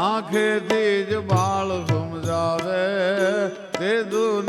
આંખેથી જ બાળ સમજાવે તે દુની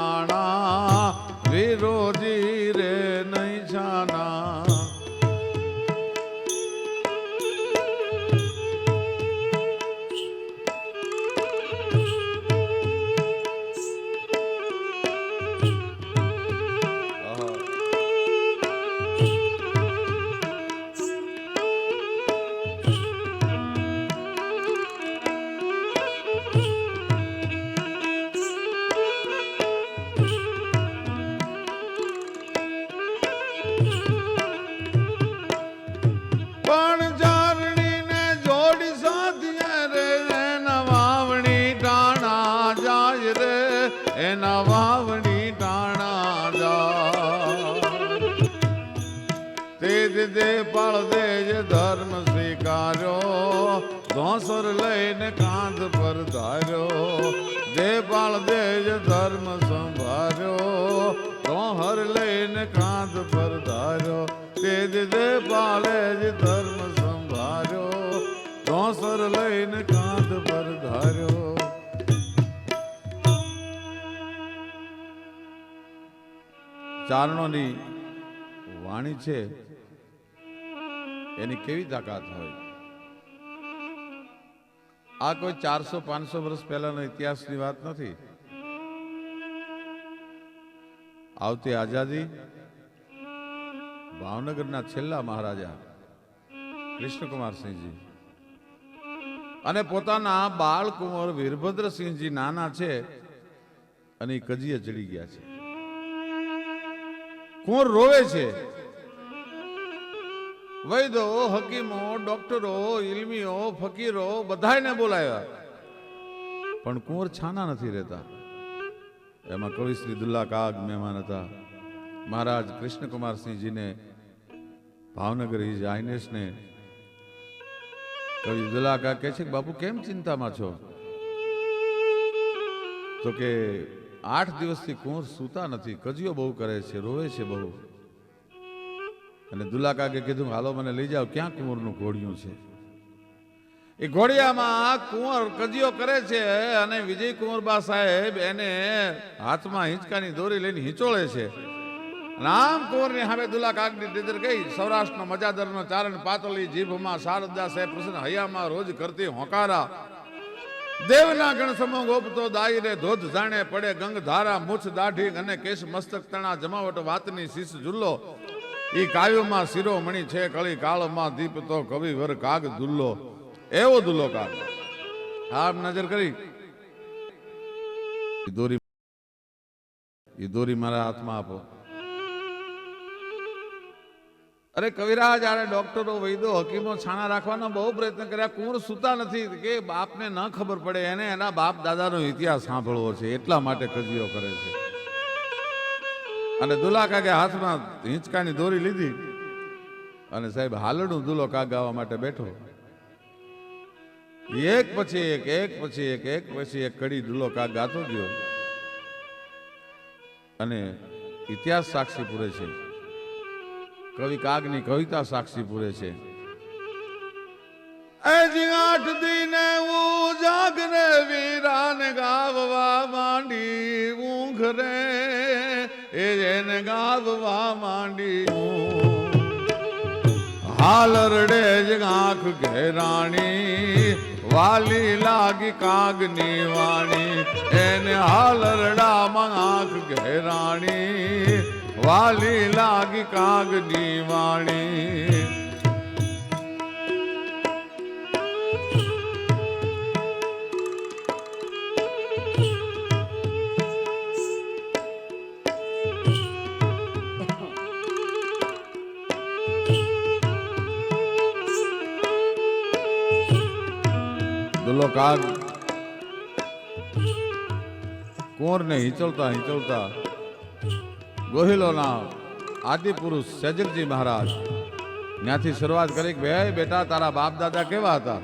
ના એના વાવણી ટાણા જા. તે જ દે જે ધર્મ સ્વીકાર્યો, ધોસર લઈને કાંધ પર ધાર્યો. જે પાળ દે જ ધર્મ સંભાર્યો, ધોહર લઈને કાંધ પર ધાર્યો. તે જ દે પાળે જ ધર્મ ચારણોની વાણી છે, એની કેવી તાકાત હોય? આ કોઈ ચારસો, પાંચસો વર્ષ પહેલાનો ઇતિહાસની વાત નથી? આવતી આઝાદી ભાવનગરના છેલ્લા મહારાજા કૃષ્ણકુમારસિંહજી અને પોતાના બાળકુંવર વીરભદ્રસિંહજી નાના છે અને કજીએ ચડી ગયા છે. કુંવર રોવે છે? વૈદો હકીમો, ડોક્ટરો, ઇલમીઓ, ફકીરો બધાને બોલાવ્યા. પણ કુંવર છાના નથી રહેતા. એમાં કવિ શ્રી દુલ્લા કાગ મહેમાન હતા. મહારાજ કૃષ્ણકુમારસિંહજીને ભાવનગર ઇઝ આઈનેસને કવિ દુલ્લા કાગ કહે છે કે, બાપુ, કેમ ચિંતામાં છો? તો કે આઠ દિવસથી કુંવર સૂતા નથી, કજિયો બહુ કરે છે, રોવે છે બહુ. અને દુલ્લા કાકે કીધું, હાલો, મને લઈ જાઓ, ક્યાં કુંવરનું ઘોડિયું છે? એ ઘોડિયામાં કુંવર કજિયો કરે છે અને વિજય કુંવરબા સાહેબ એને હાથમાં હિંચકાની દોરી લઈને હિંચોળે છે. નામ કુંવરની સામે દુલા કાગની નીદર ગઈ. સૌરાષ્ટ્રનો મજાદરનો ચારણ પાતળી જીભમાં શારદા સાહેબ પ્રસન્ન હૈયામાં રોજ કરતી હોકારા. દેવના ગણ સમો ગોપતો દાયરે ધોધ જાણે પડે ગંગ ધારા મુછ દાઢી અને કેશ મસ્તક તણા જમાવટ વાતની શીશ ઝુલ્લો ઈ કાવ્યમાં શિરોમણી છે કળી કાળમાં દીપ તો કવિવર કાગ દુલ્લો એવો દુલ્લો કાગ. આપ નજર કરી. દોરી ઈ દોરી મારા હાથમાં આપો. અરે કવિરાજ આરે ડોક્ટરો વૈદો હકીમો છાણા રાખવાનો બહુ પ્રયત્ન કર્યા. કુંવર સુતા નથી. કે બાપને ન ખબર પડે, એને એના બાપ દાદાનો ઇતિહાસ સાંભળવો છે. એટલા માટે કજીઓ કરે છે. અને દુલા કાગે હાથમાં હિંચકાની દોરી લીધી. અને સાહેબ, હાલડું દુલો કાગ ગાવા માટે બેઠો. એક પછી એક એક પછી એક એક પછી એક કડી દુલો કાગ ગાતો ગયો. અને ઇતિહાસ સાક્ષી પૂરે છે. કવિ કાગની કવિતા સાક્ષી પૂરે છે. આઠ દિને હું જાગને વીરાને ગાવવા માંડી ઊંઘ રે એ જેને ગાવા માંડી હાલ રડે જ આંખ ઘેરાણી, વાલી લાગી કાગની વાણી. એને હાલ રડામાં આંખ ઘેરાણી વાલી લાગી કાગ વાણી દુલો કાગ. કુંવરને હિંચવતા હિંચવતા ગોહિલોના આદિ પુરુષ સેજકજી મહારાજ. ત્યાંથી શરૂઆત કરી કે ભાઈ બેટા, તારા બાપ દાદા કેવા હતા?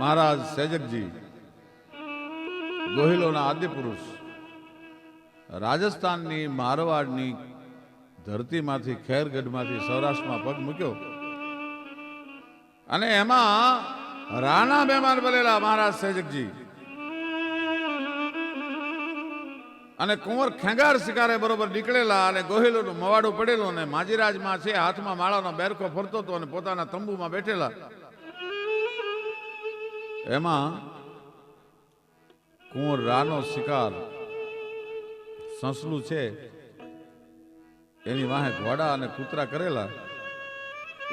મહારાજ સેજકજી ગોહિલોના આદિ પુરુષ, રાજસ્થાનની મારવાડની ધરતીમાંથી, ખેરગઢમાંથી, સૌરાષ્ટ્રમાં પગ મૂક્યો. અને એમાં રાણા મહેમાન બનેલા મહારાજ સેજકજી અને કુંવર ખેંગાર શિકારે બરોબર નીકળેલા અને ગોહિલોનું મવાડું પડેલું અને માજીરાજમાં છે, હાથમાં માળાનો બેરકો ફરતો હતો અને પોતાના તંબુમાં બેઠેલા. એમાં કુંવર રાનો શિકાર, સંસલું છે, એની વાહે ઘોડા અને કૂતરા કરેલા.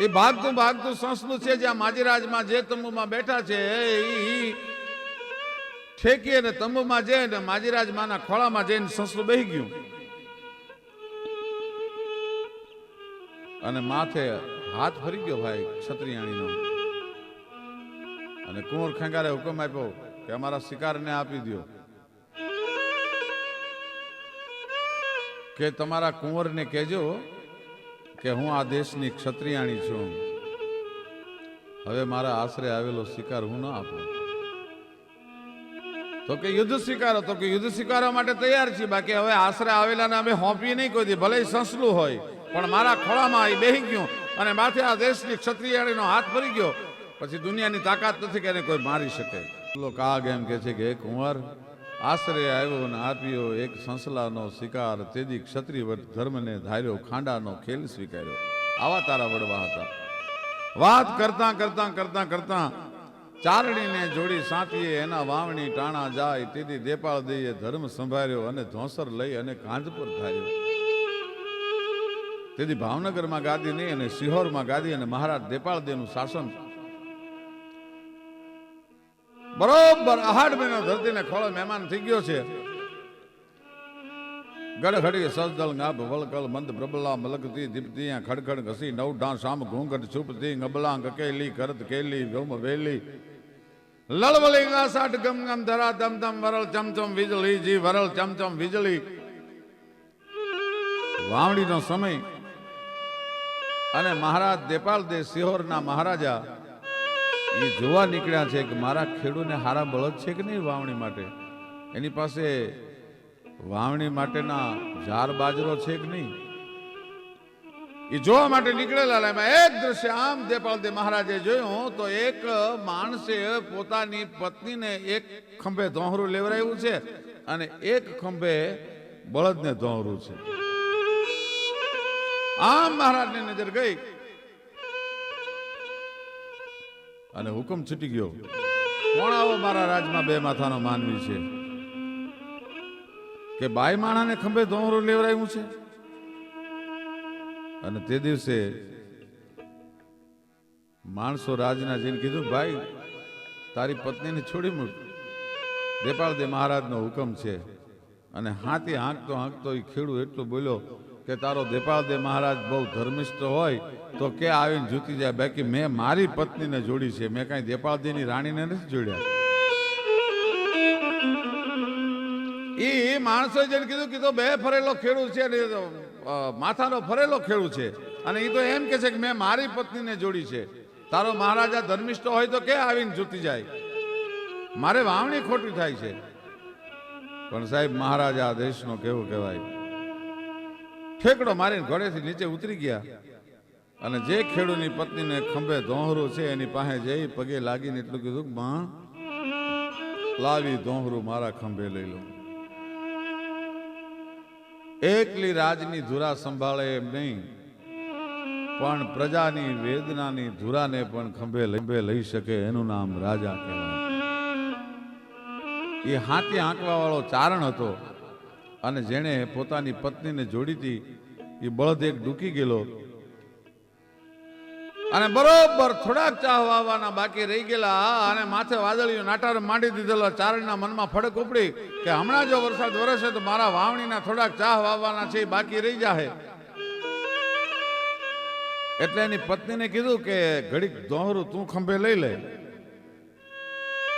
એ ભાગતું ભાગતું સંસલું છે, જ્યાં માજીરાજમાં જે તંબુમાં બેઠા છે, એ ઠેકી અને તંબુમાં જઈને માજીરાજ માના ખોળામાં જઈને સસલું બેહી ગયું. અને માથે હાથ ફરી ગયો ભાઈ ક્ષત્રિયાણીનો અને કુંવર ખેંગારે હુકમ આપ્યો કે અમારા શિકારને આપી દો કે તમારા કુંવરને કહેજો કે હું આ દેશની ક્ષત્રિયાણી છું. હવે મારા આશરે આવેલો શિકાર હું ન આપું. તો કે યુદ્ધ સ્વીકારો, તો કે યુદ્ધ સ્વીકારવા માટે તૈયાર છીએ. બાકી હવે આશરે આવેલાને અમે હોંપી નહીં કોઈ દે, ભલે સંસલું હોય. પણ મારા ખોળામાં એ બેહી ગયું અને માથે આ દેશની ક્ષત્રિયાણીનો હાથ ફરી ગયો. પછી દુનિયાની તાકાત નથી કે એને કોઈ મારી શકે. કાગ એમ કે છે કે એક કુંવર આશરે આવ્યો ને આપ્યો એક સંસલાનો શિકાર. તેદી ક્ષત્રિય ધર્મને ધાર્યો, ખાંડાનો ખેલ સ્વીકાર્યો. આવા તારા વડવા હતા. વાત કરતા, કરતાં કરતાં, કરતા ચારણીને જોડી સાંતીએ એના વાવણી ટાણા જાય તેથી દેપાળ દઈએ, ધર્મ સંભાળ્યો અને ધોંસર લઈ અને કાંધ ધાર્યો. તેથી ભાવનગરમાં ગાદી નહીં અને સિહોરમાં ગાદી અને મહારાજ દેપાળ દેનું શાસન. બરોબર આહાડ મહિનો ધરતીને ખોળો મહેમાન થઈ ગયો છે. ગડઘડી સજદલ ગાભ, વળકલ, મંદ, પ્રબલા, મલકતી, દીપતી ખડખડ ઘસી નવ ઢાં શામ ઘૂંઘટ, છુપતી ગબલા કકેલી કરત, કેલી ગમ વેલી લળવલી સાઠ ગમ ગમ ધરા ધમ ધમ, વરલ ચમચમ વીજળી, જી વરલ ચમચમ વીજળી. વાવણીનો સમય અને મહારાજ દેપાલ દે સિહોરના મહારાજા એ જોવા નીકળ્યા છે કે મારા ખેડૂને હારા બળદ છે કે નહીં વાવણી માટે? એની પાસે વાવણી માટેના ઝાર બાજરો છે કે નહીં? એ જોવા માટે નીકળેલા એમાં એક દ્રશ્ય આમ દેપાલ દે મહારાજે જોયું તો એક માણસે પોતાની પત્નીને એક ખંભે ધોહરું લેવરાયું છે અને એક ખંભે બળદને ધોહરું છે. આમ મહારાજની નજર ગઈ. અને હુકમ છૂટી ગયો. કોણ આવો મારા રાજમાં બે માથાનો માનવી છે? કે બાઈ માણાને ખંભે ધોહરું લેવરાયું છે? અને તે દિવસે માણસો રાજના જઈને કીધું, ભાઈ, તારી પત્નીને છોડી મૂક. દેપાળ દે મહારાજનો હુકમ છે. અને હાથી હાંકતો હાંકતો એ ખેડૂ એટલું બોલ્યો કે, તારો દેપાળ દે મહારાજ બહુ ધર્મિષ્ઠ હોય, તો કે આવીને જૂતી જાય. બાકી મેં મારી પત્નીને જોડી છે. મેં કાંઈ દેપાળદેની રાણીને નથી જોડ્યા. એ માણસો જેને કીધું કીધું બે ફરેલો ખેડૂત છે ને માથાનો ફરેલો ખેડૂ છે. અને એ તો એમ કે છે કે મેં મારી પત્નીને જોડી છે. તારો મહારાજા ધર્મિષ્ઠ હોય તો કે આવીને જૂતી જાય? મારે વાવણી ખોટી થાય છે. પણ સાહેબ, મહારાજા આ દેશનો કેવું કહેવાય? ઠેકડો મારીને ઘોડેથી નીચે ઉતરી ગયા. અને જે ખેડૂની પત્નીને ખંભે ધોહરું છે, એની પાસે જઈ પગે લાગીને એટલું કીધું માં, લાવી ધોહરું, મારા ખંભે લઈ લો. એકલી રાજની ધુરા સંભાળે એમ નહીં. પણ પ્રજાની વેદનાની ધુરાને પણ ખંભે લંબે લઈ શકે એનું નામ રાજા કહેવાય. એ હાથી આંકવા વાળો ચારણ હતો અને જેણે પોતાની પત્નીને જોડી હતી, એ બળદ એક ડૂકી ગયેલો અને બરોબર થોડાક ચાહવાના બાકી રહી ગયેલા અને માથે વાદળીઓ નાટાર માંડી દીધેલો ચારણના મનમાં ફડક ઉપડી કે હમણાં જો વરસાદ વરસે તો મારા વાવણીના થોડાક ચાહ વાવવાના છે બાકી રહી જાહે. એટલે એની પત્નીને કીધું કે ઘડીક દોહરું તું ખંભે લઈ લે.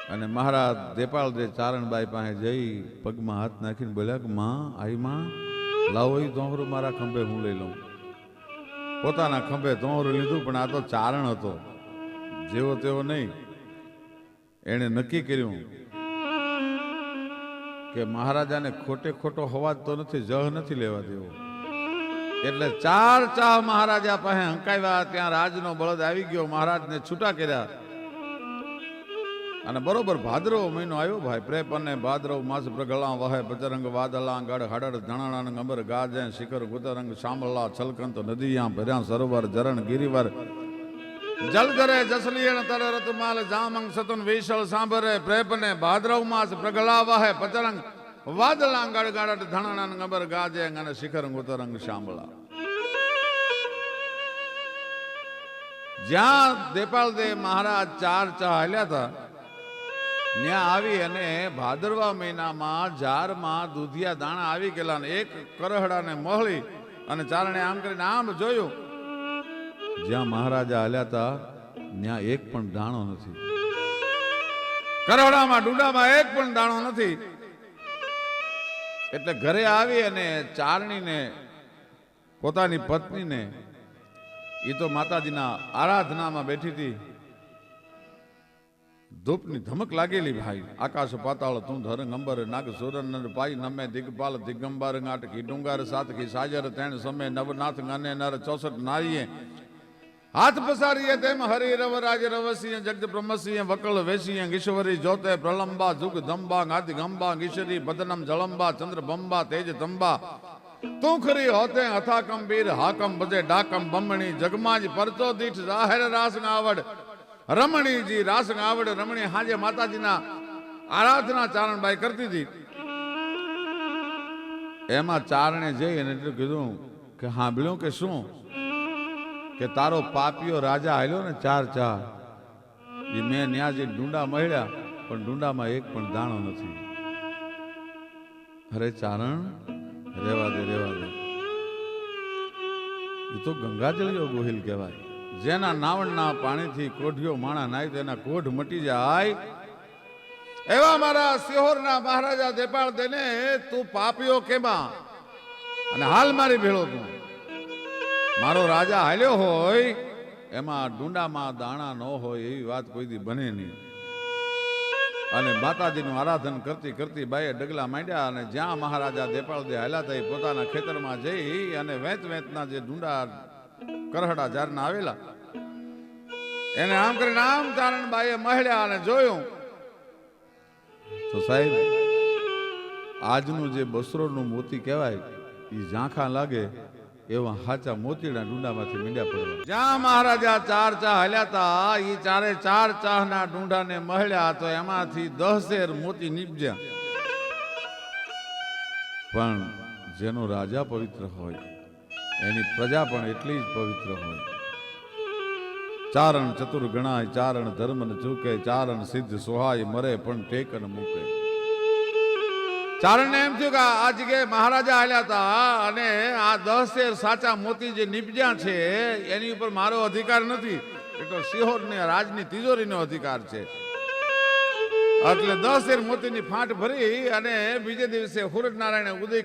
અને મહારાજ દેપાલ દે ચારણબાઈ પાસે જઈ પગમાં હાથ નાખીને બોલ્યા કે, માં, આઈ માં, લાવો એ દોહરું મારા ખંભે હું લઈ લઉં. પોતાના ખંભે દોહરું લીધું, પણ આ તો ચારણ હતો. જેવો તેવો નહીં. એણે નક્કી કર્યું કે મહારાજાને ખોટે ખોટો હવાજ તો નથી, જહ નથી લેવા દેવો. એટલે ચાર ચાહ મહારાજા પાસે હંકાવ્યા, ત્યાં રાજનો બળદ આવી ગયો, મહારાજને છૂટા કર્યા. અને બરોબર ભાદરવ મહિનો આવ્યો ભાઈ, પ્રેપ અને ભાદરવ માસ પ્રગળા વહે પચરંગ વાદલા ગઢ, હડડ, ધણાણા અંબર ગાજે, શિખર ગુતરંગ સાંભળા છલકંત નદીયા ભર્યા સરોવર, જરણ, ગિરિવર. જલ કરે જસલીયણ તર રતમાલ જામંગ, સતન, વિશળ સાંભરે પ્રેપને ભાદરવ માસ પ્રગળા વહે પચરંગ વાદલા ગઢ ગાડટ ધણાણા અંબર ગાજે, અને શિખર ગુતરંગ સાંભળા જ્યાં દેપાલ દેવ મહારાજ ચાર ચા હાલ્યા હતા ત્યાં આવી અને ભાદરવા મહિનામાં જારમાં દૂધિયા દાણા આવી ગયેલા એક કરહડાને મહળી અને ચારણે આમ કરીને આમ જોયું. જ્યાં મહારાજા હાલ્યા હતા ત્યાં એક પણ દાણો નથી. કરહડામાં, ડુંડામાં એક પણ દાણો નથી. એટલે ઘરે આવી અને ચારણીને, પોતાની પત્નીને એ તો માતાજીના આરાધનામાં બેઠી હતી. ધૂપની ધમક લાગેલી ભાઈ આકાશ પાતાળ તું ધરંગ અંબર નાગ સુરન નર પાઈ નમે દિગપાલ દિગંબર નાટકી ડુંગાર સાતકી સાજર તેણ સમે નવનાથ ગને નર ચોસઠ નારીએ હાથ પસારીએ તેમ હરિ રવ રાજ રવસિંહ જગત બ્રહ્મસિંહ વકળ વેસિંહ ઈશ્વરી જોતે પ્રલંબા જુગ ધંબા ગાદ ગંબા ઈશ્વરી બદનમ જળંબા ચંદ્ર બંબા તેજ તંબા તું ખરી હોતે હથા કંબીર હાકમ બજે ડાકમ બમણી જગમાજ પરચો દીઠ જાહેર રાસ આવડ રમણીજી રાસ આવડ રમણી હાજે માતાજીના આરાધના ચારણબાઈ કરતી હતી. એમાં ચારણે જઈ અને એટલું કીધું કે સાંભળ્યું કે શું? કે તારો પાપીઓ રાજા હાલ્યો ને ચાર ચાર. એ મેં ત્યાં જે ડુંડા મળ્યા, પણ ડુંડામાં એક પણ દાણો નથી. અરે ચારણ, રેવા દે રેવા દે. એ તો ગંગાજળ ગોહિલ કહેવાય. જેના નાવણના પાણીથી કોઢિયો માણા નાય તેના કોઢ મટી જાય. એવા મારા સિહોરના મહારાજા દેપાળ દેને, તું પાપીઓ કેમાં? અને હાલ મારી ભેળો તું. મારો રાજા હાલ્યો હોય, એમાં ડુંડામાં દાણા ન હોય એવી વાત કોઈ દી બને નહીં. અને માતાજીનું આરાધન કરતી કરતી બાઈએ ડગલા માંડ્યા અને જ્યાં મહારાજા દેપાળ દે હાલ્યા હતા એ પોતાના ખેતરમાં જઈ અને વેંત વેંતના જે ડુંડા કરહડા જારના આવેલા. એને આમ કરીને આમ ચારણ બાઈએ મહળ્યા અને જોયું. તો સાહેબ, આજનું જે બસરોનું મોતી કહેવાય એ ઝાંખા લાગે એવા હાચા મોતીડા ડુંડામાંથી મીંડ્યા પડવા. જ્યાં મહારાજા ચાર ચા હલ્યા હતા એ ચારે ચાર ચાહના ડુંડાને મહળ્યા તો એમાંથી દસેર મોતી નીપજ્યા. પણ જેનો રાજા પવિત્ર હોય એની પ્રજા પણ એટલી જ પવિત્ર હોય. ચારણ ચતુર ગણાય, ચારણ ધર્મ ચૂકે, ચારણ સિદ્ધ સોહાય મરે પણ ટેકન મૂકે. ચારણને એમ થયું કે આ જગ્યાએ મહારાજા આવેલા હતા અને આ દસ શેર સાચા મોતી જે નીપજ્યા છે, એની ઉપર મારો અધિકાર નથી. એટલો સિહોર ને રાજની તિજોરીનો અધિકાર છે. એટલે દસ શેર મોતીની ફાંટ ભરી અને બીજે દિવસે હુરજ નારાયણે ઉદય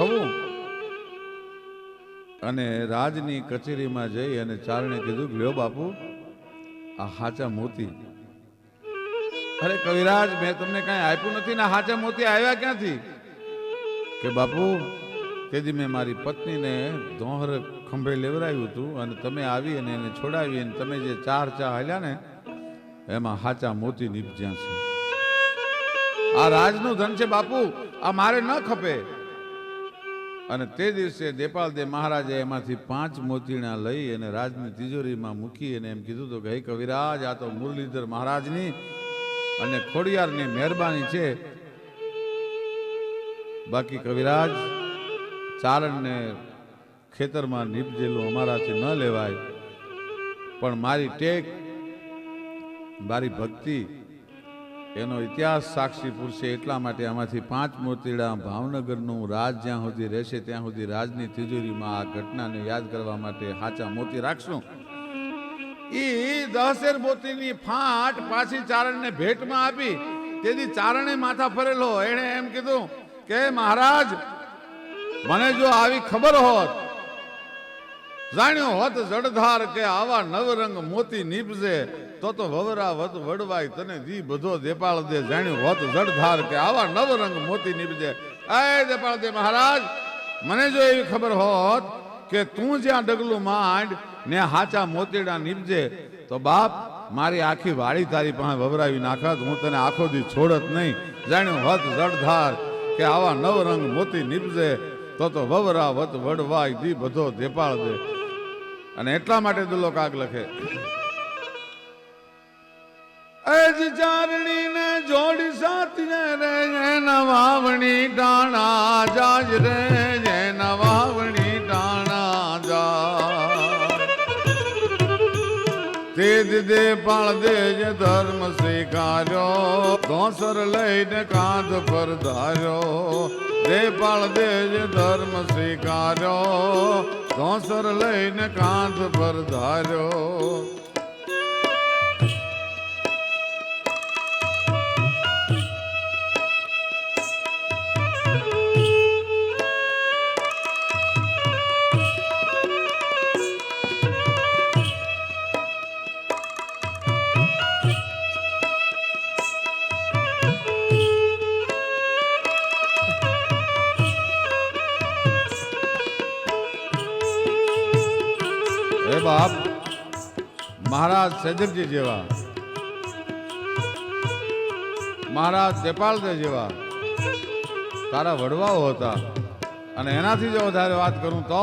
થવું. અને રાજની કચેરીમાં જઈ અને ચારણે કીધું લ્યો બાપુ, આ હાચા મોતી. અરે કવિરાજ, મેં તમને કાંઈ આપ્યું નથી ને હાચા મોતી આવ્યા ક્યાંથી? કે બાપુ, તેથી મેં મારી પત્નીને ધોહર ખંભે લેવરાયું હતું અને તમે આવી અને એને છોડાવી અને તમે જે ચાર ચા હાલ્યા ને, એમાં હાચા મોતી નીપજ્યા છે. આ રાજનું ધન છે બાપુ, આ મારે ન ખપે. અને તે દિવસે દેપાલદેવ મહારાજે એમાંથી પાંચ મોતીણા લઈ અને રાજની તિજોરીમાં મૂકી અને એમ કીધું હતું કે, હે કવિરાજ, આ તો મુરલીધર મહારાજની અને ખોડિયારની મહેરબાની છે. બાકી કવિરાજ, ચારણને ખેતરમાં નીપજેલું અમારાથી ન લેવાય, પણ મારી ટેક, મારી ભક્તિ એનો ઇતિહાસ સાક્ષી પૂરશે એટલા માટે આમાંથી પાંચ મોતીડા ભાવનગરનું રાજ જ્યાં સુધી રહેશે, ત્યાં સુધી રાજની તિજોરીમાં આ ઘટનાને યાદ કરવા માટે સાચા મોતી રાખશું. એ દહસેર મોતીની ફાટ પાછી ચારણને ભેટમાં આપી, તેથી ચારણે માથા ફરેલો. એણે એમ કીધું કે, મહારાજ, મને જો આવી ખબર હોત, જાણ્યો હોત જડધાર કે આવા નવરંગ મોતી નીપજે તો તો વવરા વત વડવાય તને જી બધો દેપાળ દે જાણ્યું હોત જડધાર કે આવા નવરંગ મોતી નીપજે એ દેપાળ દે મહારાજ, મને જો એવી ખબર હોત કે તું જ્યાં ડગલું માંડ ને હાચા મોતીડા નીપજે તો બાપ, મારી આખી વાળી તારી પાસે વવરાવી નાખત, હું તને આખો દી છોડત નહીં. જાણ્યું હોત જડધાર કે આવા નવરંગ મોતી નીપજે તો તો વવરા વત વડવાય દી બધો દેપાળ દે. અને એટલા માટે દુલ્લો કાગ લખે. અજ ચારણી ને જોડી સાતને રે જે નવાવણી ટાણા જાજ રે જે નવાવણી ટાણા જા તે દીદે પાળ દે જે ધર્મ સ્વીકાર્યો, ધોસર લઈને કાંધ પર ધાર્યો. દે પાળ દે જે ધર્મ સ્વીકાર્યો, ધોસર લઈને કાંધ પર ધાર્યો. હે બાપ, મહારાજ સૈદરજી જેવા, મહારાજ દેપાલદે જેવા, તારા વડવાઓ હતા. અને એનાથી જો વધારે વાત કરું તો?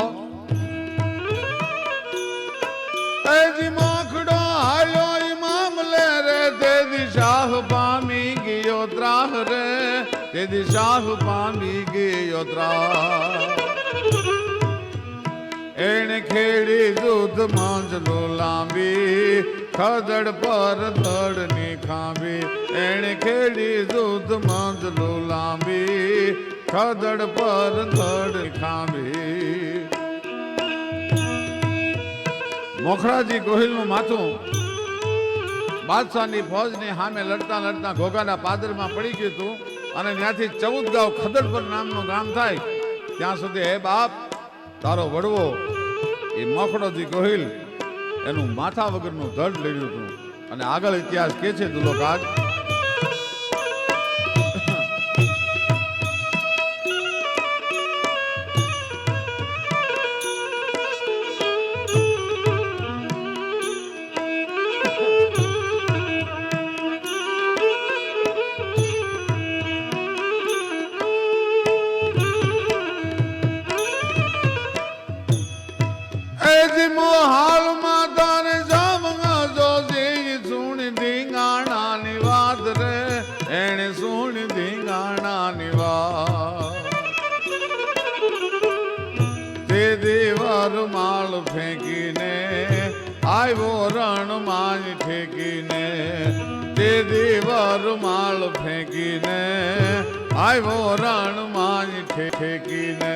માખડો હાલ્યો ઇમામ લે રે તે દિશાહ પામી ગયો ત્રાહ રે તે દિશાહ પામી ગયો ત્રાહ. એણે ખેડી દૂધ માંજલો લાંબી ખદડ પર ધડની ખાંબી એણ ખેડી દૂધ માંજલો લાંબી ખદડ પર ધડની ખાંબી મોખરાજી ગોહિલનું માથું બાદશાહની ફૌજની સામે લડતા લડતા ઘોઘાના પાદરમાં પડી ગયું હતું અને ત્યાંથી ચૌદ ગાંવ ખદડપર નામનું ગામ થાય. ત્યાં સુધી હે બાપ તારો વડવો એ મોખડોજી ગોહિલ, એનું માથા વગરનું ધડ લડ્યું હતું અને આગળ ઇતિહાસ કે છે દુલો માળ ફેંકીને આવ્યો રણમાં ઠેકીને.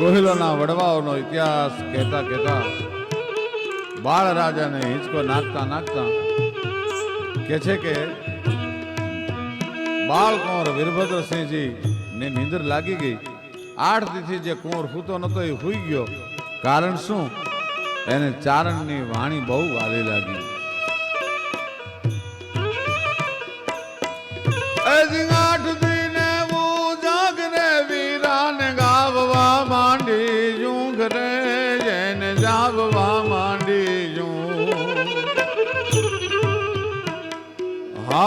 ગોહિલોના વડવાઓનો ઇતિહાસ કહેતા કહેતા બાળ રાજાને હિંચકો નાખતા નાખતા કે છે કે બાળ કુંવર વીરભદ્રસિંહજી ને નીંદર લાગી ગઈ. આઠ દીથી જે કુંવર સૂતો નતો એ હુઈ ગયો. કારણ શું? એને ચારણની વાણી બહુ વાલી લાગી.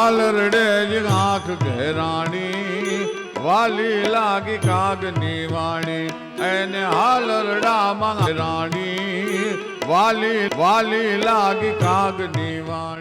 હાલ રડે જ આંખ ઘેરાણી. વાલી લાગી કાગની વાણી. એને હાલ રડામાં રાણી વાલી વાલી લાગી કાગની વાણી.